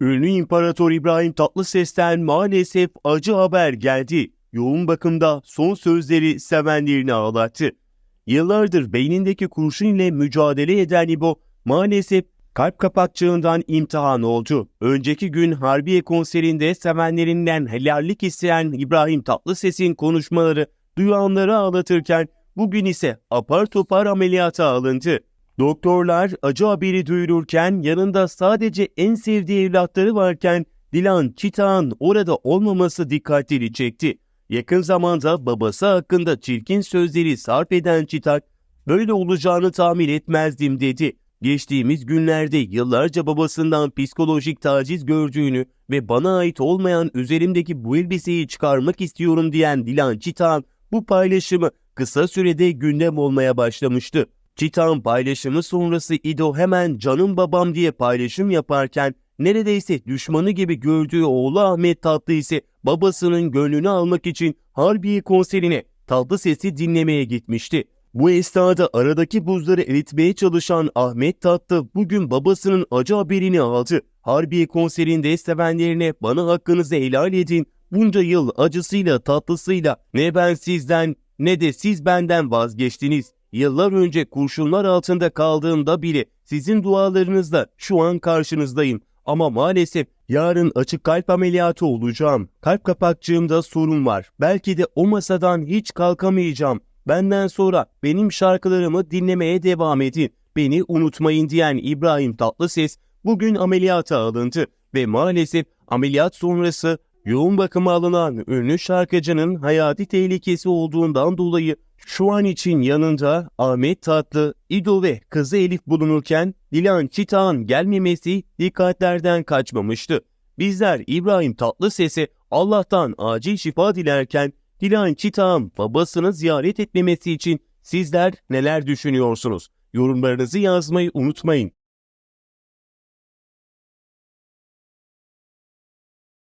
Ünlü İmparator İbrahim Tatlıses'ten maalesef acı haber geldi. Yoğun bakımda son sözleri sevenlerini ağlattı. Yıllardır beynindeki kurşun ile mücadele eden İbo maalesef kalp kapakçığından imtihan oldu. Önceki gün Harbiye konserinde sevenlerinden helallik isteyen İbrahim Tatlıses'in konuşmaları duyanları ağlatırken bugün ise apar topar ameliyata alındı. Doktorlar acı haberi duyururken yanında sadece en sevdiği evlatları varken Dilan Çitağan orada olmaması dikkatleri çekti. Yakın zamanda babası hakkında çirkin sözleri sarf eden Çitak, böyle olacağını tahmin etmezdim dedi. Geçtiğimiz günlerde yıllarca babasından psikolojik taciz gördüğünü ve bana ait olmayan üzerimdeki bu elbiseyi çıkarmak istiyorum diyen Dilan Çitan bu paylaşımı kısa sürede gündem olmaya başlamıştı. Çitan paylaşımı sonrası İdo hemen canım babam diye paylaşım yaparken neredeyse düşmanı gibi gördüğü oğlu Ahmet Tatlı ise babasının gönlünü almak için Harbiye konserine tatlı sesi dinlemeye gitmişti. Bu esnada aradaki buzları eritmeye çalışan Ahmet Tatlı bugün babasının acı haberini aldı. Harbiye konserinde sevenlerine bana hakkınızı helal edin, bunca yıl acısıyla tatlısıyla ne ben sizden ne de siz benden vazgeçtiniz. Yıllar önce kurşunlar altında kaldığımda bile sizin dualarınızla şu an karşınızdayım. Ama maalesef yarın açık kalp ameliyatı olacağım. Kalp kapakçığımda sorun var. Belki de o masadan hiç kalkamayacağım. Benden sonra benim şarkılarımı dinlemeye devam edin. Beni unutmayın diyen İbrahim Tatlıses bugün ameliyata alındı ve maalesef ameliyat sonrası yoğun bakıma alınan ünlü şarkıcının hayati tehlikesi olduğundan dolayı şu an için yanında Ahmet Tatlı, İdo ve kızı Elif bulunurken Dilan Çitağan gelmemesi dikkatlerden kaçmamıştı. Bizler İbrahim Tatlıses'e Allah'tan acil şifa dilerken Dilan Çitağan babasını ziyaret etmemesi için sizler neler düşünüyorsunuz? Yorumlarınızı yazmayı unutmayın.